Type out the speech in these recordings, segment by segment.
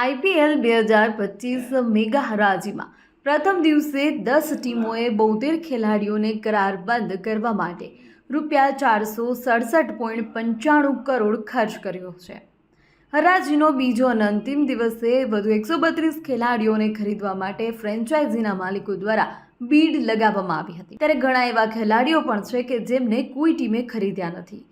IPL બે હજાર પચીસ મેગા હરાજીમાં પ્રથમ દિવસે દસ ટીમોએ બોતેર ખેલાડીઓને કરારબંધ કરવા માટે રૂપિયા ચારસો સડસઠ પોઈન્ટ પંચાણું કરોડ ખર્ચ કર્યો છે. હરાજીનો બીજો અને અંતિમ દિવસે વધુ એકસો બત્રીસ ખેલાડીઓને ખરીદવા માટે ફ્રેન્ચાઇઝીના માલિકો દ્વારા બીડ લગાવવામાં આવી હતી. ત્યારે ઘણા એવા ખેલાડીઓ પણ છે કે જેમને કોઈ ટીમે ખરીદ્યા નથી.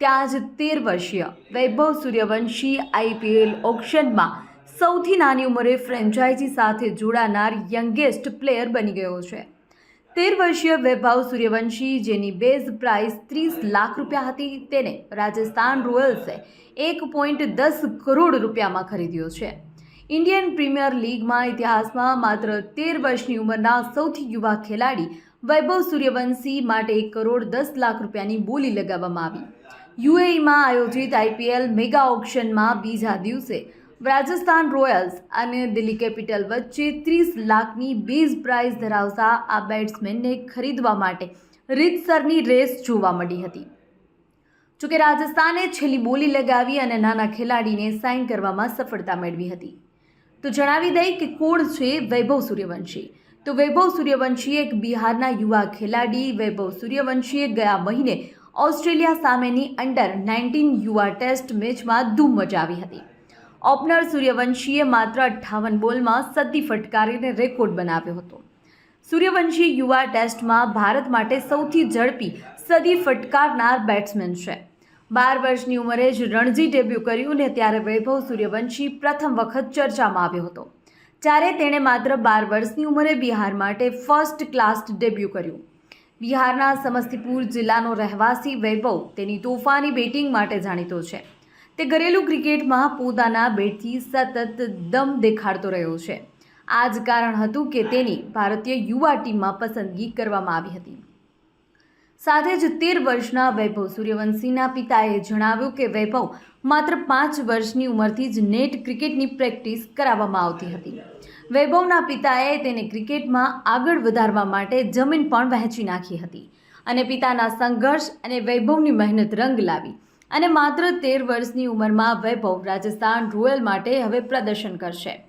ત્યાં જ તેર વર્ષીય વૈભવ સૂર્યવંશી આઈપીએલ ઓક્શનમાં સૌથી નાની ઉંમરે ફ્રેન્ચાઇઝી સાથે જોડાનાર યંગેસ્ટ પ્લેયર બની ગયો છે. તેર વર્ષીય વૈભવ સૂર્યવંશી, જેની બેઝ પ્રાઇસ ત્રીસ લાખ રૂપિયા હતી, તેને રાજસ્થાન રોયલ્સે એક પોઈન્ટ દસ કરોડ રૂપિયામાં ખરીદ્યો છે. ઇન્ડિયન પ્રીમિયર લીગમાં ઇતિહાસમાં માત્ર તેર વર્ષની ઉંમરના સૌથી યુવા ખેલાડી વૈભવ સૂર્યવંશી માટે એક કરોડ દસ લાખ રૂપિયાની બોલી લગાવવામાં આવી. યુએઈમાં આયોજિત આઈપીએલ મેગા ઓક્શનમાં બીજા દિવસે રાજસ્થાન રોયલ્સ અને દિલ્હી કેપિટલ વચ્ચે ત્રીસ લાખની બેઝ પ્રાઇઝ ધરાવતા આ બેટ્સમેનને ખરીદવા માટે રીતસરની રેસ જોવા મળી હતી. જોકે રાજસ્થાને છેલ્લી બોલી લગાવી અને નાના ખેલાડીને સાઇન કરવામાં સફળતા મેળવી હતી. તો જણાવી દઈ કે કોણ છે વૈભવ સૂર્યવંશી? તો વૈભવ સૂર્યવંશી એક બિહારના યુવા ખેલાડી, વૈભવ સૂર્યવંશીએ ગયા મહિને ઓસ્ટ્રેલિયા સામેની અંડર નાઇન્ટીન યુવા ટેસ્ટ મેચમાં ધૂમ મચાવી હતી. ઓપનર સૂર્યવંશીએ માત્ર અઠ્ઠાવન બોલમાં સદી ફટકારીને રેકોર્ડ બનાવ્યો હતો. સૂર્યવંશી યુવા ટેસ્ટમાં ભારત માટે સૌથી ઝડપી સદી ફટકારનાર બેટ્સમેન છે. બાર વર્ષની ઉંમરે જ રણજી ડેબ્યુ કર્યું ને ત્યારે વૈભવ સૂર્યવંશી પ્રથમ વખત ચર્ચામાં આવ્યો હતો. ત્યારે તેણે માત્ર બાર વર્ષની ઉંમરે બિહાર માટે ફર્સ્ટ ક્લાસ ડેબ્યુ કર્યું. બિહારના સમસ્તીપુર જિલ્લાનો રહેવાસી વૈભવ તેની તોફાની બેટિંગ માટે જાણીતો છે. તે ઘરેલું ક્રિકેટમાં પોતાના બેટથી સતત દમ દેખાડતો રહ્યો છે. આ જ કારણ હતું કે તેની ભારતીય યુવા ટીમમાં પસંદગી કરવામાં આવી હતી. સાથે જ તેર વર્ષના વૈભવ સૂર્યવંશીના પિતાએ જણાવ્યું કે વૈભવ માત્ર પાંચ વર્ષની ઉંમરથી જ નેટ ક્રિકેટની પ્રેક્ટિસ કરાવવામાં આવતી હતી. વૈભવના પિતાએ તેને ક્રિકેટમાં આગળ વધારવા માટે જમીન પણ વહેંચી નાખી હતી અને પિતાના સંઘર્ષ અને વૈભવની મહેનત રંગ લાવી. અને માત્ર તેર વર્ષની ઉંમરમાં વૈભવ રાજસ્થાન રોયલ માટે હવે પ્રદર્શન કરશે.